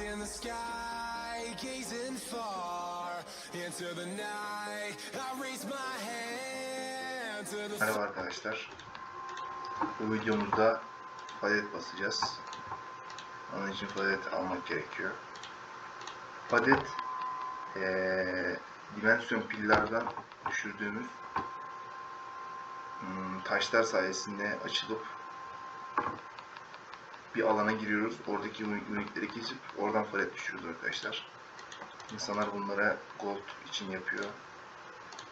in the sky, gazing far into the night. I raise my hand to the Merhaba arkadaşlar. Bu videomuzda palet basacağız. Onun için palet almak gerekiyor. Palet eee dimensyon pillerden düşürdüğümüz hmm, taşlar sayesinde açılıp bir alana giriyoruz. Oradaki uni- unikleri kesip oradan palet düşürüyoruz arkadaşlar. İnsanlar bunlara gold için yapıyor.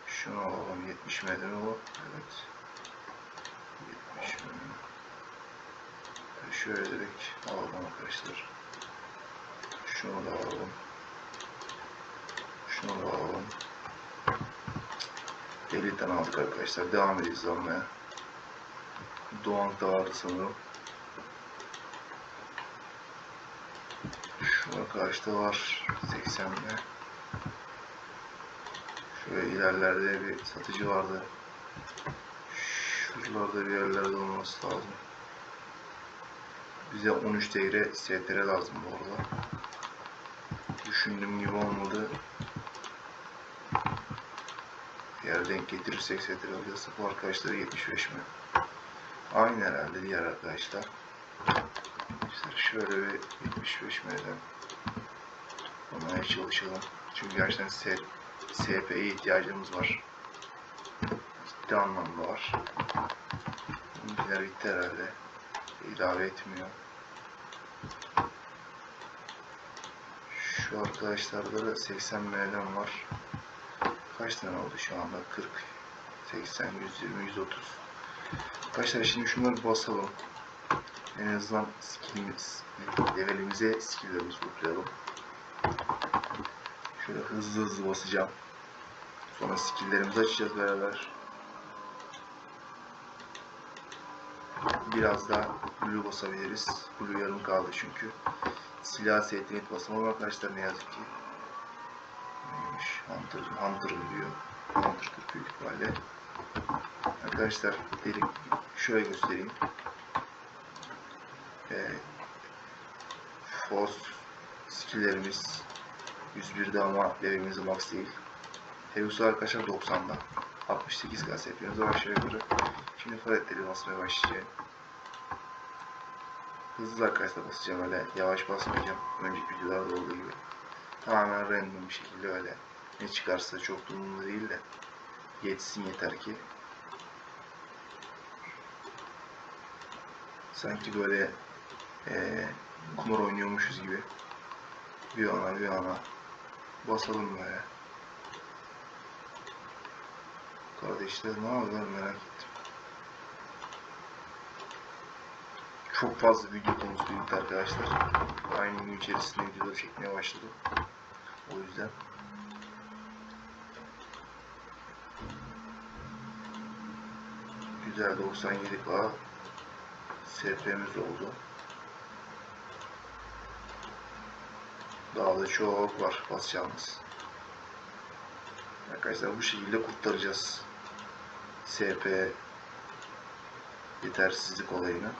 Şunu alalım 70 metre o. Evet. 70 metre. Şöyle direkt alalım arkadaşlar. Şunu da alalım. Şunu da alalım. 50 tane aldık arkadaşlar. Devam edeceğiz almaya. Doğan da vardı sanırım. Karşıda var. 80'de. Şöyle ilerlerde bir satıcı vardı. Şuralarda bir yerlerde olması lazım. Bize 13 TL STR lazım bu arada. Düşündüğüm gibi olmadı. Eğer denk getirirsek STR alacağız. Bu arkadaşları 75 mi? Aynı herhalde diğer arkadaşlar. İşte şöyle bir 75 M'den olmaya çalışalım. Çünkü gerçekten SP'ye ihtiyacımız var. Ciddi anlamda var. Bunlar bitti herhalde. İlave etmiyor. Şu arkadaşlarda da 80 M'den var. Kaç tane oldu şu anda? 40, 80, 120, 130. Arkadaşlar şimdi şunları basalım. En azından skillimiz, levelimize skilllerimizi toplayalım. Şöyle hızlı hızlı basacağım. Sonra skilllerimizi açacağız beraber. Biraz daha blue basabiliriz. Blue yarım kaldı çünkü. Silah setini basamam arkadaşlar ne yazık ki. Neymiş? Hunter, Hunter diyor. Hunter'dır büyük ihtimalle. Arkadaşlar dedik şöyle göstereyim. Ee, force skilllerimiz 101'de ama levelimiz max değil. Heus'u arkadaşlar 90'da. 68 gaz yapıyoruz ama aşağı yukarı. Şimdi paletleri basmaya başlayacağım. Hızlı arkadaşlar basacağım öyle yavaş basmayacağım. Önceki videolarda olduğu gibi. Tamamen random bir şekilde öyle. Ne çıkarsa çok da umurumda değil de. Yetsin yeter ki. Sanki böyle eee kumar oynuyormuşuz gibi. Bir ana bir ana. Basalım böyle. Kardeşler ne yapıyorlar merak ettim. Çok fazla video konusu birlikte arkadaşlar. Aynı gün içerisinde videoları çekmeye başladım. O yüzden. Güzel 97K SP'miz oldu. Daha da çok var basacağımız. Arkadaşlar bu şekilde kurtaracağız. SP yetersizlik olayını.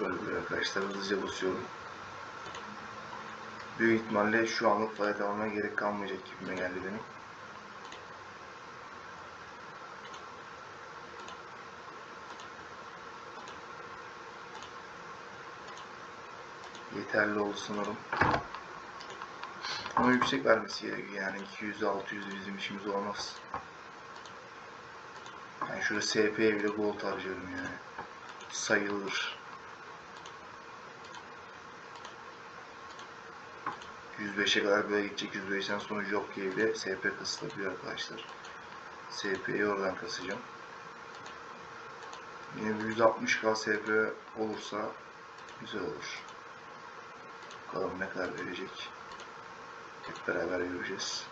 Böyle böyle arkadaşlar hızlıca basıyorum. Büyük ihtimalle şu anlık fayda almaya gerek kalmayacak gibime geldi benim. Yeterli oldu sanırım. Ama yüksek vermesi gerekiyor yani 200 600 bizim işimiz olmaz. Yani şurada SP'ye bile gold harcıyorum yani. Sayılır. 105'e kadar böyle gidecek. 105'ten sonra jockey bile SP kısılabiliyor arkadaşlar. SP'yi oradan kasacağım. Yine bir 160k SP olursa güzel olur. Bakalım ne kadar verecek. Hep beraber göreceğiz.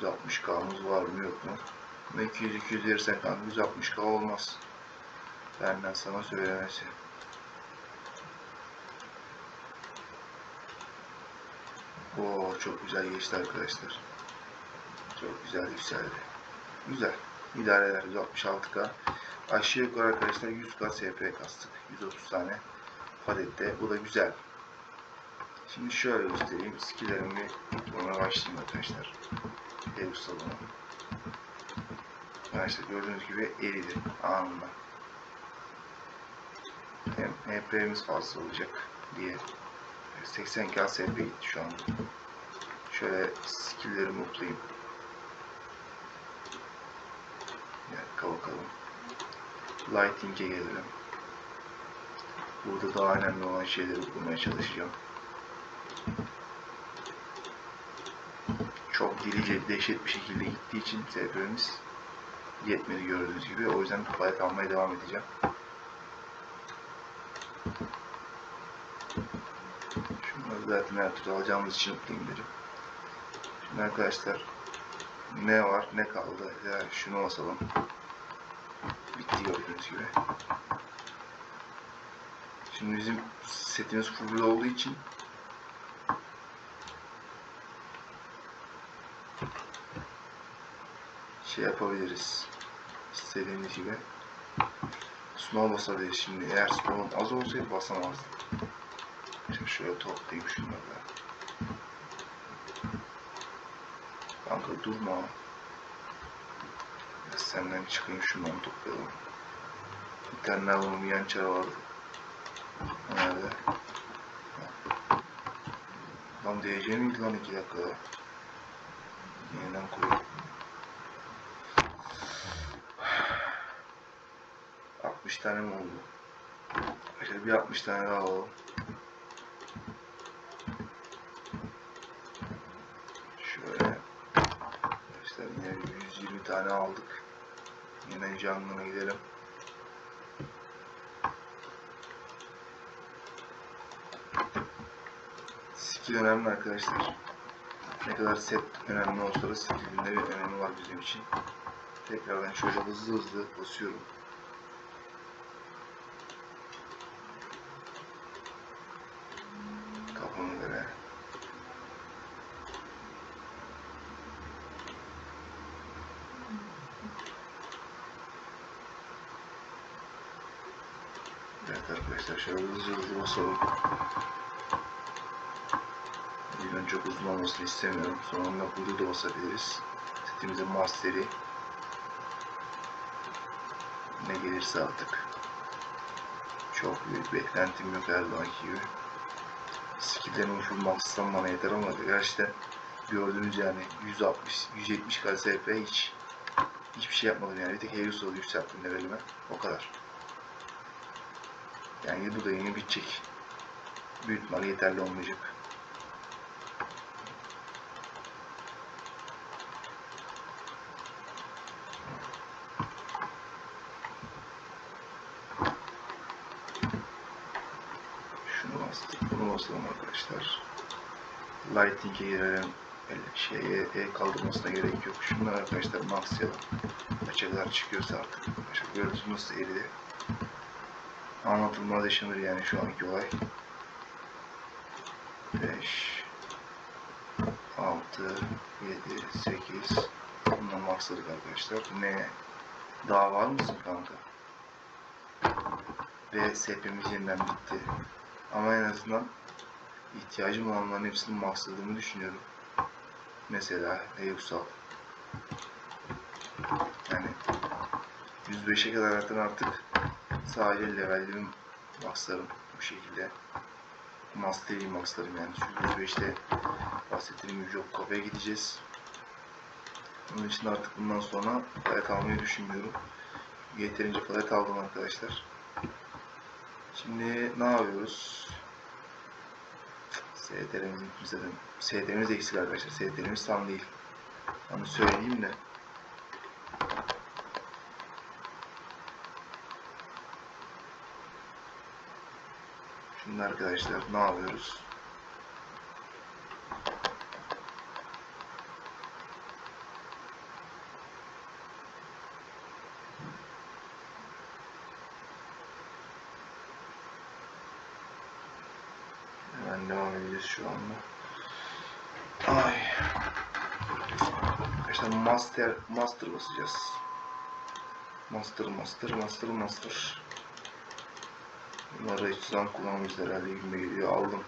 160K'mız var mı yok mu? 200-200 verirsen kanka 160K olmaz. Benden sana söylemesi. Oo çok güzel geçti arkadaşlar. Çok güzel yükseldi. Güzel. İdare eder 166K. Aşağı yukarı arkadaşlar 100K SP kastık. 130 tane adette. Bu da güzel. Şimdi şöyle göstereyim. Skillerimi buna başlayayım arkadaşlar. El ustalığına. Arkadaşlar gördüğünüz gibi eridi anında. Hem HP'miz fazla olacak diye. 82 HP gitti şu anda. Şöyle skill'lerimi uplayayım. Yani kapatalım. Lighting'e gelelim. Burada daha önemli olan şeyleri okumaya çalışacağım. Çok delice, dehşet bir şekilde gittiği için seferimiz yetmedi gördüğünüz gibi. O yüzden kafaya kalmaya devam edeceğim. Şunları zaten her türlü alacağımız için okuyayım derim. Şimdi arkadaşlar ne var ne kaldı ya şunu basalım. Bitti gördüğünüz gibi. Şimdi bizim setimiz full olduğu için şey yapabiliriz. İstediğimiz gibi. Small basabiliriz şimdi. Eğer spawn'un az olsaydı basamazdı. Şimdi şöyle toplayayım şunları da. Kanka durma. Senden çıkayım şundan toplayalım. Bir tane alalım yan çara vardı. Nerede? Lan DC miydi lan 2 dakikada? Yeniden kuruyor. Altmış tane mi oldu? Şöyle bir 60 tane daha alalım. Şöyle. İşte yine 120 tane aldık. Yine canlına gidelim. stil önemli arkadaşlar. Ne kadar set önemli olsa da stilinde bir önemi var bizim için. Tekrardan şöyle hızlı hızlı basıyorum. istemiyorum. Sonunda Hulu da basabiliriz. Setimizin masteri ne gelirse artık. Çok büyük beklentim yok her zamanki gibi. Skill'lerin uçum max'tan bana yeter ama gerçekten gördüğünüz yani 160 170 KSP hiç hiçbir şey yapmadım yani bir tek Heyrus'u yükselttim levelime o kadar. Yani bu da yeni bitecek. Büyütmalı yeterli olmayacak. site 2 e, e, şeye kaldırmasına gerek yok. Şunlar arkadaşlar maxya açılar çıkıyorsa artık. Arkadaşlar görüntü nasıl eridi. Anlatılmaz yaşanır yani şu anki olay. 5 6 7 8 Bundan maxladık arkadaşlar. Ne? Daha var mısın kanka? Ve sepimiz yeniden bitti. Ama en azından ihtiyacım olanların hepsini mahsuldığımı düşünüyorum. Mesela Eyüpsal. Yani 105'e kadar zaten artık sadece levellerimi maxlarım bu şekilde. Max değil maxlarım yani. Çünkü 105'te bahsettiğim gibi yok kafaya gideceğiz. Onun için artık bundan sonra palet almayı düşünmüyorum. Yeterince palet aldım arkadaşlar. Şimdi ne yapıyoruz? STR'miz gitmiş zaten. STR'miz eksik arkadaşlar. STR'miz tam değil. Onu söyleyeyim de. Şimdi arkadaşlar ne yapıyoruz? Master master basacağız. Master master master master. Bunları hiç zaman kullanmayız herhalde gibi geliyor. Aldım.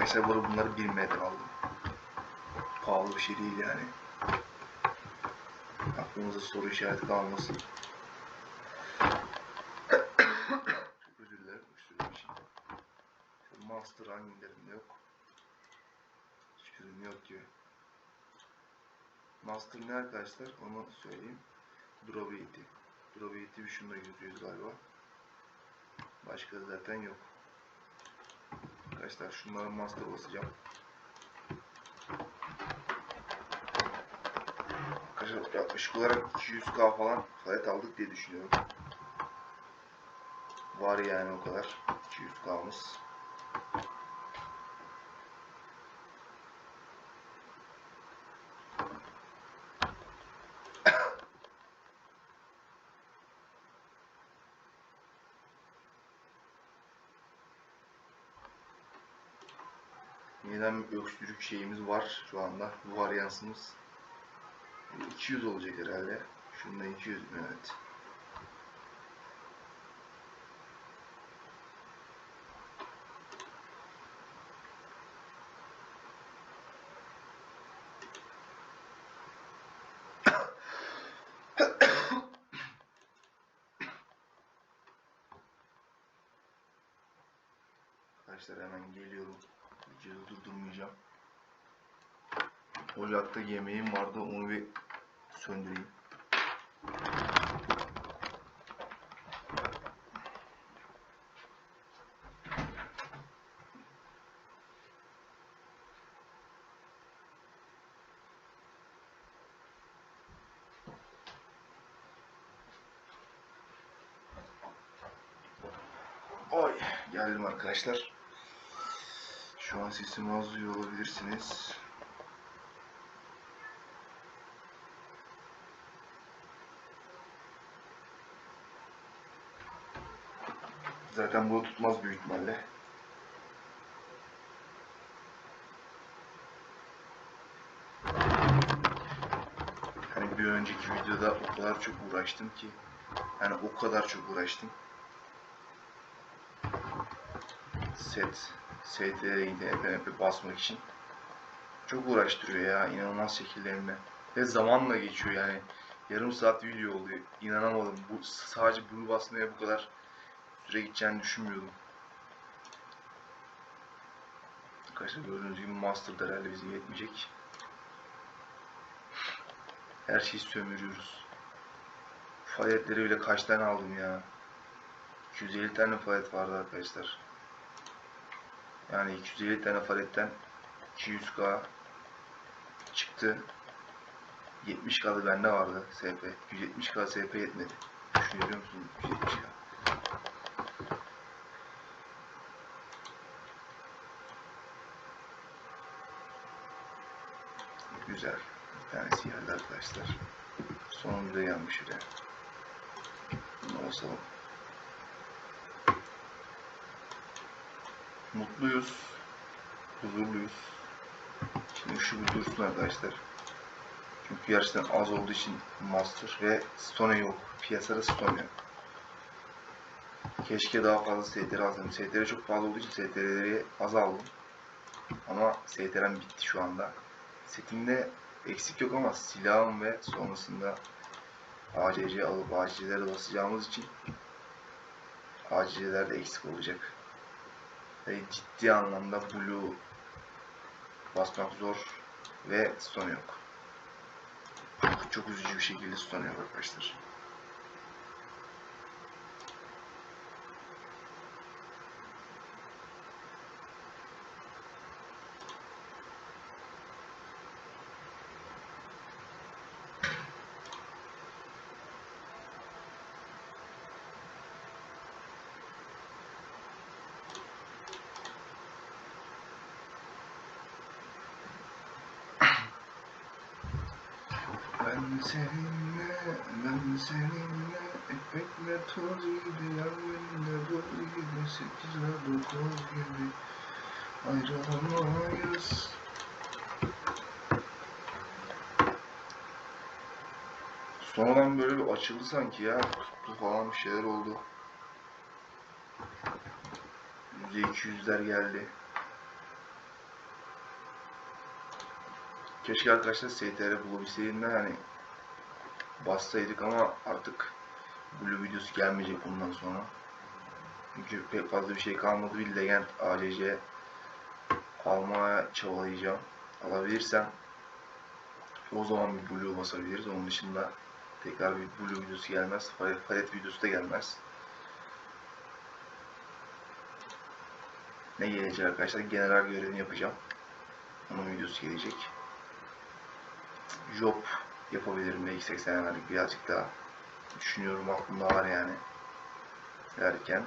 Mesela bunu bunları 1 metre aldım. Pahalı bir şey değil yani. Aklınıza soru işareti kalmasın. Özür dilerim. öksürüğüm için. Şu Master hangilerinde yok? Hiçbirinde yok gibi. Master ne arkadaşlar? Onu söyleyeyim. Durability. Durability şunda yüzüyoruz galiba. Başka zaten yok. Arkadaşlar şunlara master basacağım. Arkadaşlar yaklaşık olarak 200k falan fiyat aldık diye düşünüyorum. Var yani o kadar. 200k'mız. Öksürük şeyimiz var şu anda. Bu varyansımız. 200 olacak herhalde. Şunda 200 mü? Evet. Arkadaşlar hemen geliyorum. Videoyu durdurmayacağım. Ocakta yemeğim vardı onu bir söndüreyim. Oy geldim arkadaşlar. Sesimi az duyuyor olabilirsiniz. Zaten bu tutmaz büyük ihtimalle. Hani bir önceki videoda o kadar çok uğraştım ki yani o kadar çok uğraştım. Set, STR'yi de FNP basmak için. Çok uğraştırıyor ya inanılmaz şekillerinde. Ve zamanla geçiyor yani. Yarım saat video oluyor. İnanamadım. Bu sadece bunu basmaya bu kadar süre gideceğini düşünmüyordum. Arkadaşlar gördüğünüz gibi Master'da herhalde bize yetmeyecek. Her şeyi sömürüyoruz. Faaliyetleri bile kaç tane aldım ya. 250 tane faaliyet vardı arkadaşlar. Yani 250 tane faaliyetten 200k çıktı. 70k'da bende vardı SP. 170k SP yetmedi. Düşünebiliyor musun? 170k. Güzel. Bir tanesi geldi arkadaşlar. Sonunda yanmış bile. Bunu basalım. Mutluyuz. Huzurluyuz. Şimdi şu bir dursun arkadaşlar. Çünkü gerçekten az olduğu için Master ve Stone yok. Piyasada Stone yok. Keşke daha fazla STR alsaydım. STR çok pahalı olduğu için STR'leri az. Ama STR'm bitti şu anda. Setimde eksik yok ama silahım ve sonrasında ACC alıp ACC'lere basacağımız için ACC'ler de eksik olacak. Ve ciddi anlamda Blue basmak zor ve stone yok. Çok üzücü bir şekilde stone yok arkadaşlar. Seninle, ben seninle Ekmekle toz gibi Yangında buz gibi Sekizle dokuz gibi Ayrılamayız Sonradan böyle bir açıldı sanki ya. Tuttu falan bir şeyler oldu. %200'ler geldi. Keşke arkadaşlar STR bulabilseydim de hani bassaydık ama artık Blue videosu gelmeyecek bundan sonra. Çünkü pek fazla bir şey kalmadı. Bir Legend ACC almaya çabalayacağım. Alabilirsem o zaman bir Blue basabiliriz. Onun dışında tekrar bir Blue videosu gelmez. Faret videosu da gelmez. Ne gelecek arkadaşlar? General görevini yapacağım. Onun videosu gelecek. Job yapabilirim belki 80'lerlik birazcık daha. Düşünüyorum aklımda var yani. Derken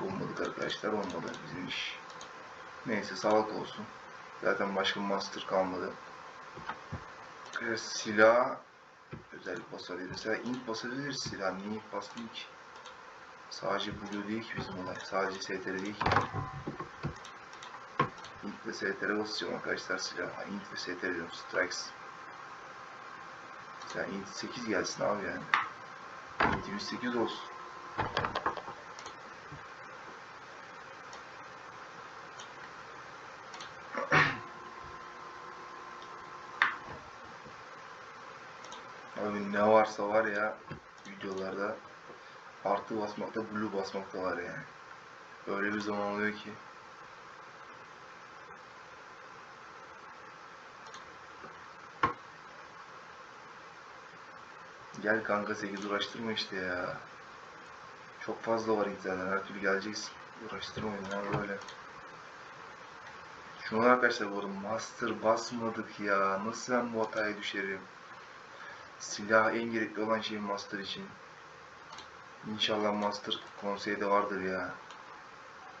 bulmadık arkadaşlar olmadı bizim iş. Neyse sağlık olsun. Zaten başka master kalmadı. Ee, silah özellik basabiliriz. Mesela int basabiliriz silah. Niye int basmayayım ki? Sadece blue değil ki bizim olay. Sadece STR değil ki. Int ve STR basacağım arkadaşlar silah. Int ve STR diyorum. Strikes. İnt 8 gelsin abi yani. Int 108 olsun. Abi ne varsa var ya videolarda artı basmakta blue basmakta var yani. Öyle bir zaman oluyor ki. Gel kanka 8 uğraştırma işte ya. Çok fazla var zaten her türlü geleceksin. Uğraştırmayın ya böyle. Şunu arkadaşlar bu master basmadık ya. Nasıl ben bu hataya düşerim? Silah en gerekli olan şey master için. İnşallah master konseyde vardır ya.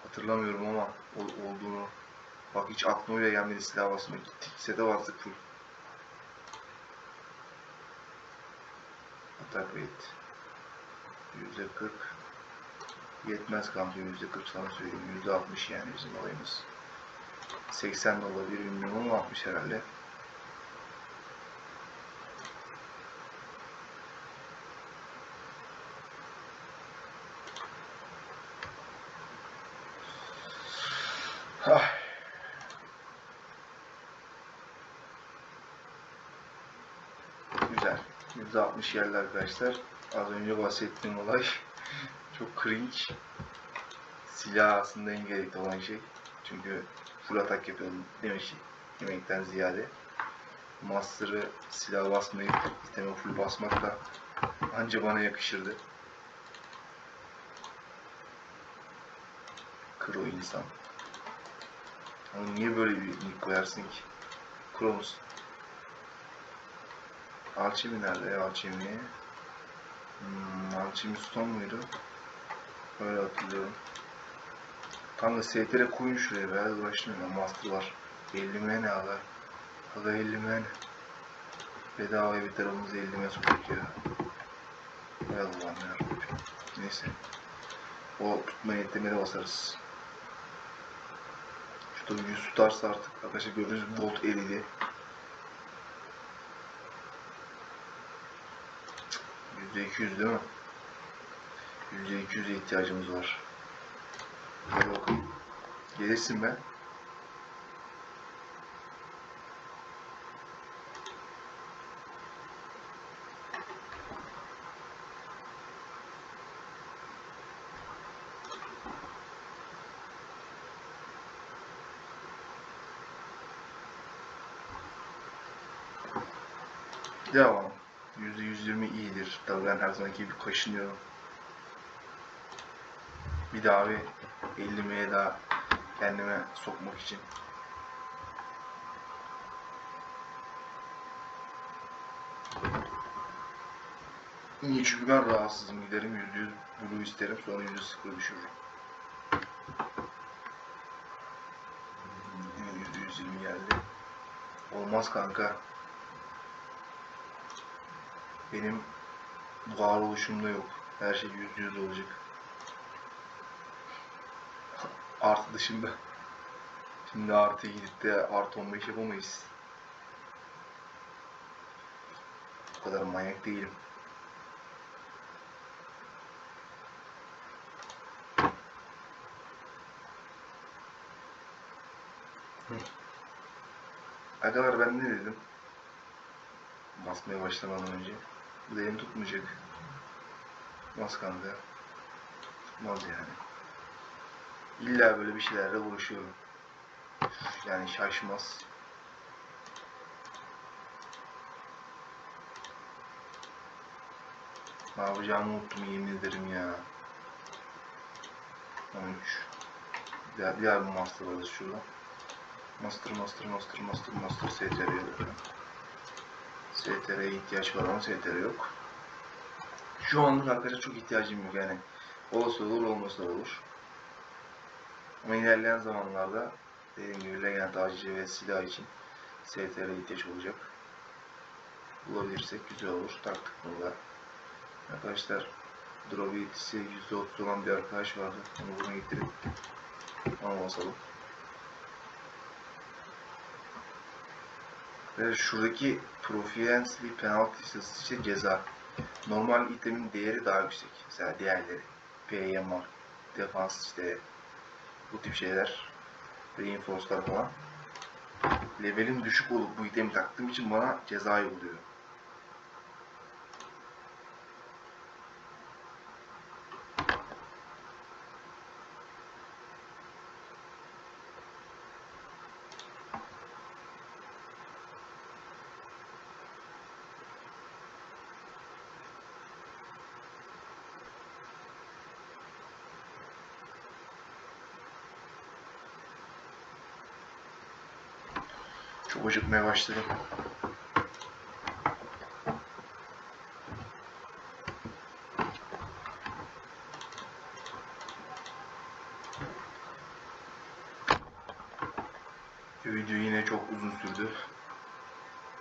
Hatırlamıyorum ama ol- olduğunu. Bak hiç aklıma bile gelmedi silah basmak. Gittik sete bastık full. Rate. Yüzde 40. Yetmez kanka yüzde 40 sana söyleyeyim. Yüzde 60 yani bizim olayımız. 80 de olabilir bilmiyorum ama 60 herhalde. Ah. Güzel. %60 yerler arkadaşlar. Az önce bahsettiğim olay çok cringe. Silah aslında en gerekli olan şey. Çünkü full atak yapıyordum demek yemekten ziyade. Master'ı silah basmayıp iteme full basmak da anca bana yakışırdı. Kro insan. Ama niye böyle bir nick koyarsın ki? Kro Alchemy nerede ya Alchemy? Hmm, Alchemy Stone muydu? Öyle hatırlıyorum. Kanka STR koyun şuraya be. Uğraşmıyorum. Master var. 50 M ne aga? Aga 50 M ne? Bedavaya bir tarafımızı 50 M sokak ya. Hay Allah'ım yarabbim. Neyse. O tutma yetlemede basarız. Şurada 100 tutarsa artık arkadaşlar gördüğünüz volt eridi. %200 değil mi? %200'e ihtiyacımız var. Hadi bakalım. Gelirsin be. Devam. %120 iyidir. Ben her zamanki gibi kaşınıyorum. Bir daha bir 50 M'ye daha kendime sokmak için. Niye? Çünkü ben rahatsızım. Giderim %100 blue isterim. Sonra %0 düşürürüm. Yine %120 geldi. Olmaz kanka. Benim varoluşumda yok. Her şey yüzde yüz olacak. Artı dışında. Şimdi artıya gidip de artı 15 yapamayız. O kadar manyak değilim. Arkadaşlar ben ne dedim? Basmaya başlamadan önce. Bu tutmayacak. Bas kanka. Tutmaz yani. İlla böyle bir şeylerle uğraşıyorum. Yani şaşmaz. Ne yapacağımı unuttum yemin ederim ya. 13. Diğer, diğer bir master alırız şuradan. Master, master, master, master, master, STR yok. STR'ye ihtiyaç var ama STR yok. Şu anlık arkadaşlar çok ihtiyacım yok yani. Olası olur, olmasa olur. Ama ilerleyen zamanlarda dediğim gibi Legend ACC ve silah için STR ihtiyaç olacak. Bulabilirsek güzel olur. Taktık bunu da. Arkadaşlar drop yetisi %30 olan bir arkadaş vardı. Onu buna getirip ona basalım. Ve şuradaki Proficiency sayısı işte ceza. Normal itemin değeri daha yüksek. Mesela diğerleri. PMR, defans işte bu tip şeyler. Reinforce'lar falan. Levelim düşük olup bu itemi taktığım için bana ceza yolluyor. Çok acıkmaya başladım. Video yine çok uzun sürdü.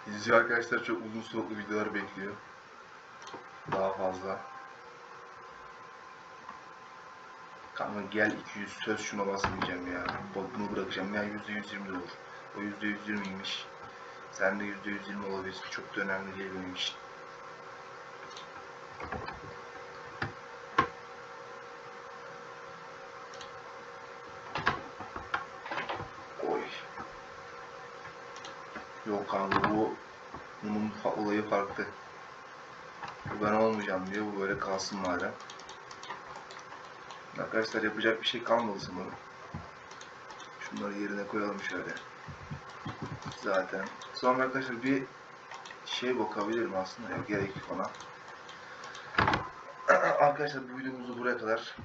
İzleyici arkadaşlar çok uzun soluklu videolar bekliyor. Daha fazla. Kanka gel 200 söz şuna basmayacağım ya. Bunu bırakacağım ya %120 de olur. O %120'ymiş. Sen de %120 olabilirsin. Çok da önemli değil benim. Oy. Yok kanka bu bunun olayı farklı. Bu ben olmayacağım diyor. Bu böyle kalsın madem. Arkadaşlar yapacak bir şey kalmadı sanırım. Şunları yerine koyalım şöyle. Zaten. Sonra arkadaşlar bir şey bakabilirim aslında. Yok, gerek yok ona. arkadaşlar bu videomuzu buraya kadar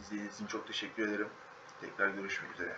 izlediğiniz için çok teşekkür ederim. Tekrar görüşmek üzere.